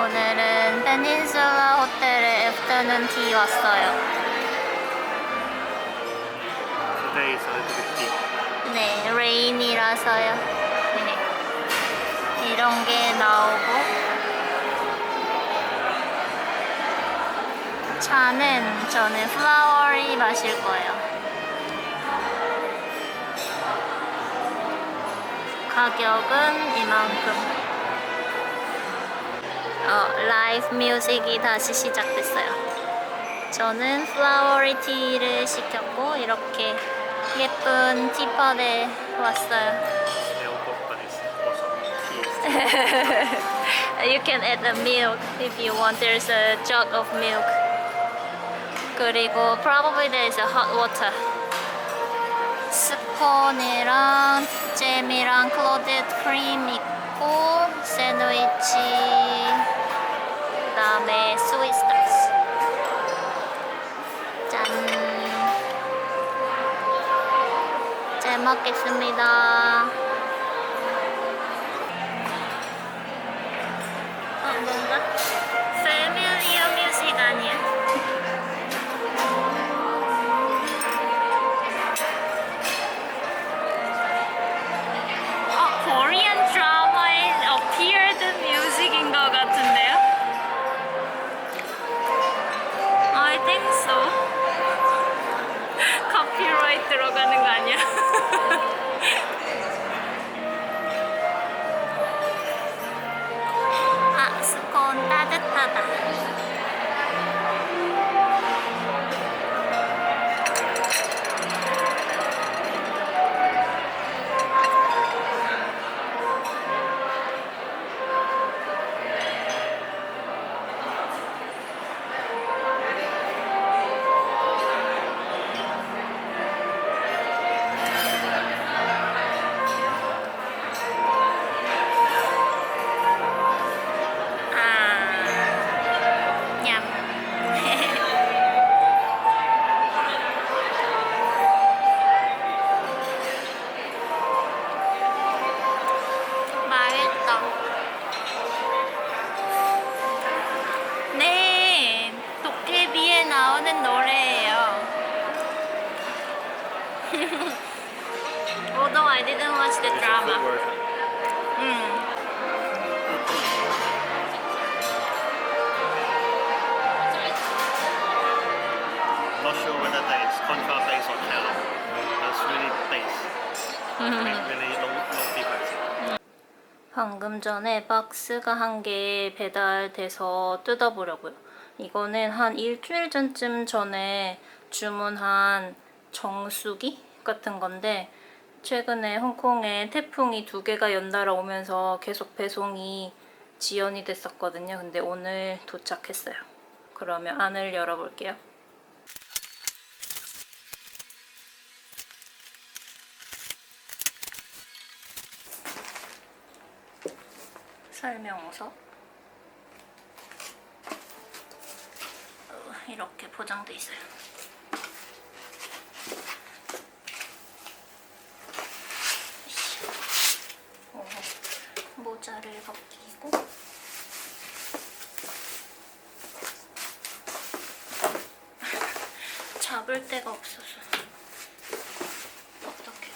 오늘은 페닌슐라 호텔에 애프터눈 티 왔어요. Today is a little bit deep. 네, 레인이라서요. 네. 이런 게 나오고. 차는 저는 플라워리 마실 거예요. 가격은 이만큼. 어, 라이브 뮤직이 다시 시작됐어요. 저는 플라워리 티를 시켰고 이렇게 예쁜 티팟에 왔어요. You can add a milk if you want. There's a jug of milk. 그리고 probably there's a hot water. 스콘이랑 잼이랑 클로젯 크림 있고 샌드위치 먹겠습니다. 어, 뭔가? Didn't watch the drama. 음. I'm not sure whether that is contrast bass or channel. That's really bass. Really, really low, low frequency. 방금 전에 박스가 한 개 배달돼서 뜯어보려고요. 이거는 한 일주일 전쯤 전에 주문한 정수기 같은 건데 최근에 홍콩에 태풍이 두 개가 연달아 오면서 계속 배송이 지연이 됐었거든요. 근데 오늘 도착했어요. 그러면 안을 열어볼게요. 설명서 어, 이렇게 포장돼 있어요. 어, 모자를 벗기고 잡을 데가 없어서 어떻게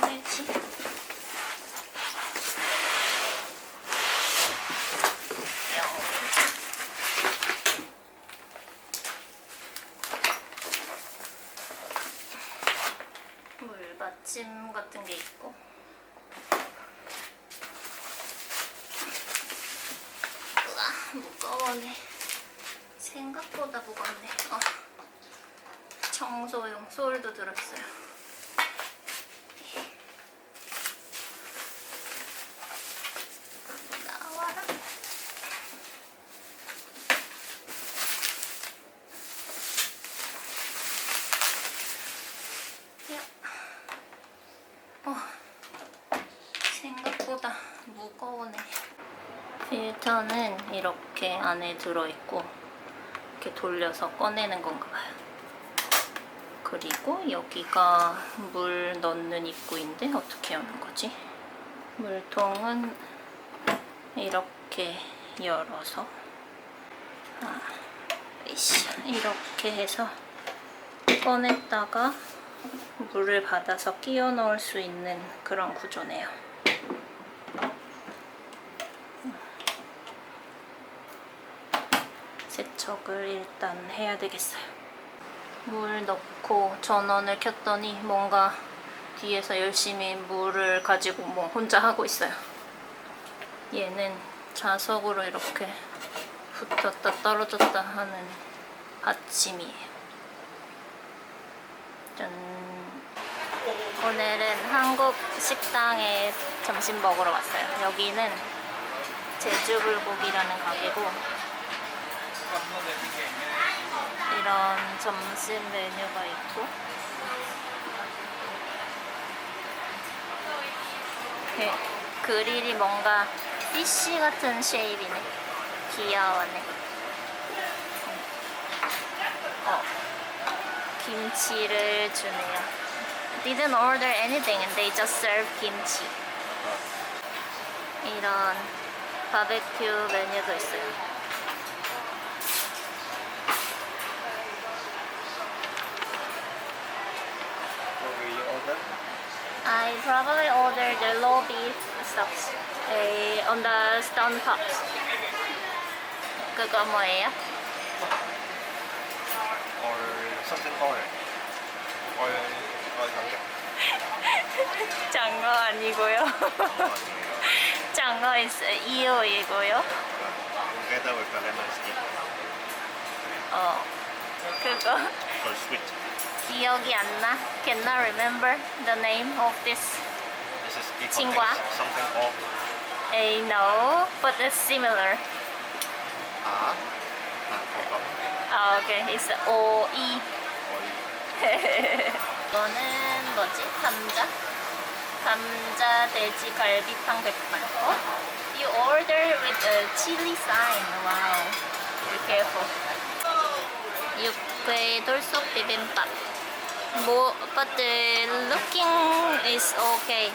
꺼내지? 물 받침 같은 게 있고 우와 무거워네 생각보다 무겁네 어. 청소용 솔도 들었어요 나와라 야. 어, 생각보다 무거우네. 필터는 이렇게 안에 들어있고 이렇게 돌려서 꺼내는 건가 봐요. 그리고 여기가 물 넣는 입구인데 어떻게 여는 거지? 물통은 이렇게 열어서 아, 이렇게 해서 꺼냈다가 물을 받아서 끼워 넣을 수 있는 그런 구조네요. 세척을 일단 해야 되겠어요. 물 넣고 전원을 켰더니 뭔가 뒤에서 열심히 물을 가지고 뭐 혼자 하고 있어요. 얘는 자석으로 이렇게 붙었다 떨어졌다 하는 받침이에요. 짠. 오늘은 한국 식당에 점심 먹으러 왔어요. 여기는 제주불고기라는 가게고 이런 점심 메뉴가 있고 이렇게 그릴이 뭔가 피쉬 같은 쉐입이네. 귀여워네. 어, 김치를 주네요. Didn't order anything and they just serve kimchi. 이런 바베큐 메뉴도 있어요. I probably ordered the low beef stuff eh, on the stone pops. 그거 뭐예요? Or something oil? Oil, oil 감자. 장어 아니고요. 장어 있어 이오이고요. Together with the lemon skin 어 그거 for sweet. 기억이 안 나. Cannot remember the name of this. This is it Chingwa. contains something off. A no, but it's similar. Ah, ah, forgot. 아, 오케이. It's O E. Oil. 이거는 뭐지? 감자? 감자 돼지 갈비탕 백반. 어? You order with a chili sign. Wow. Be careful. 육회 돌솥 비빔밥. 뭐, but the looking is okay.